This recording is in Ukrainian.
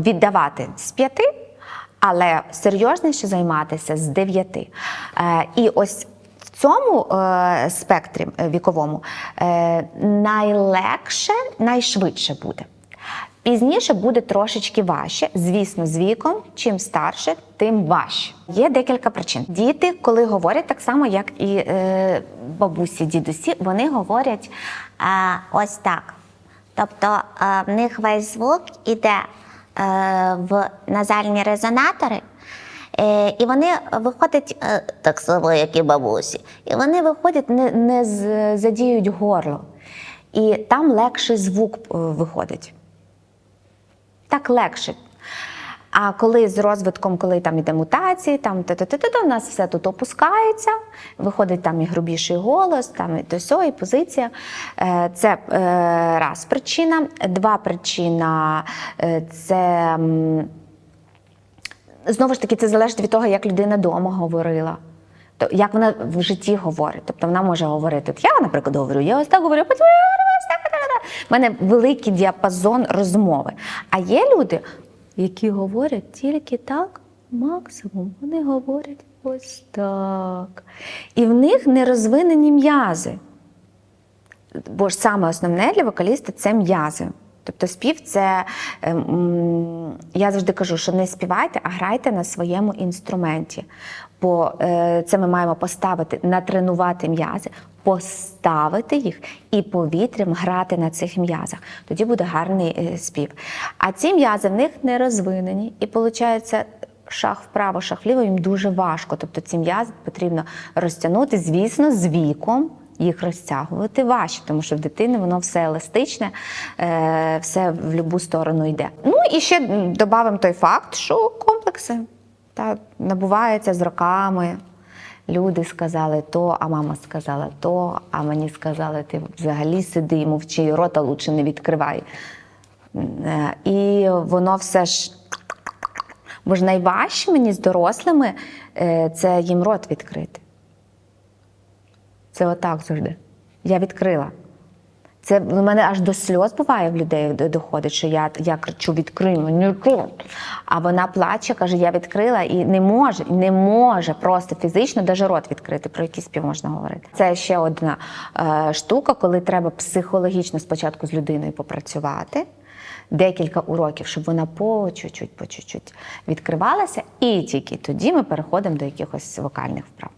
віддавати з п'яти, але серйозніше займатися з дев'яти. Е, І ось в цьому е, спектрі е, віковому е, найлегше, найшвидше буде. Пізніше буде трошечки важче. Звісно, з віком, чим старше, тим важче. Є декілька причин. Діти, коли говорять так само, як і е, бабусі, дідусі, вони говорять А, ось так. Тобто е, в них весь звук іде е, в назальні резонатори, е, і вони виходять е, так само, як і бабусі. І вони виходять, не, не задіють горло. І там легший звук е, виходить. Так легше. А коли з розвитком, коли там іде мутації, там та-та-та-та, у нас все тут опускається, виходить там і грубіший голос, там і то сьо, і позиція. Е, Це е, раз причина. Два причина е, це. Знову ж таки, це залежить від того, як людина вдома говорила. То, як вона в житті говорить. Тобто вона може говорити. Я, наприклад, говорю, я ось так говорю, потім я говорю ось так. У мене великий діапазон розмови. А є люди, які говорять тільки так, максимум. Вони говорять ось так. І в них не розвинені м'язи. Бо ж саме основне для вокаліста це м'язи. Тобто спів це ем, я завжди кажу, що не співайте, а грайте на своєму інструменті. Бо е, це ми маємо поставити, натренувати м'язи, поставити їх і повітрям грати на цих м'язах. Тоді буде гарний е, спів. А ці м'язи в них не розвинені, і виходить, шах вправо, шах вліво їм дуже важко. Тобто ці м'язи потрібно розтягнути, звісно, з віком їх розтягувати важче, тому що в дитини воно все еластичне, е, все в будь-яку сторону йде. Ну і ще додамо той факт, що комплекси та, набуваються з роками. Люди сказали то, а мама сказала то, а мені сказали, ти взагалі сиди і мовчи, рота лучше не відкривай. Е, І воно все ж. Бо ж найважче мені з дорослими е, це їм рот відкрити. Це отак завжди. Я відкрила. Це в мене аж до сльоз буває в людей доходить, що я, я кричу відкрий мені. А вона плаче, каже, я відкрила і не може, не може просто фізично даже рот відкрити, про який спів можна говорити. Це ще одна е, штука, коли треба психологічно спочатку з людиною попрацювати. Декілька уроків, щоб вона по чуть-чуть, по чуть-чуть відкривалася, і тільки тоді ми переходимо до якихось вокальних вправ.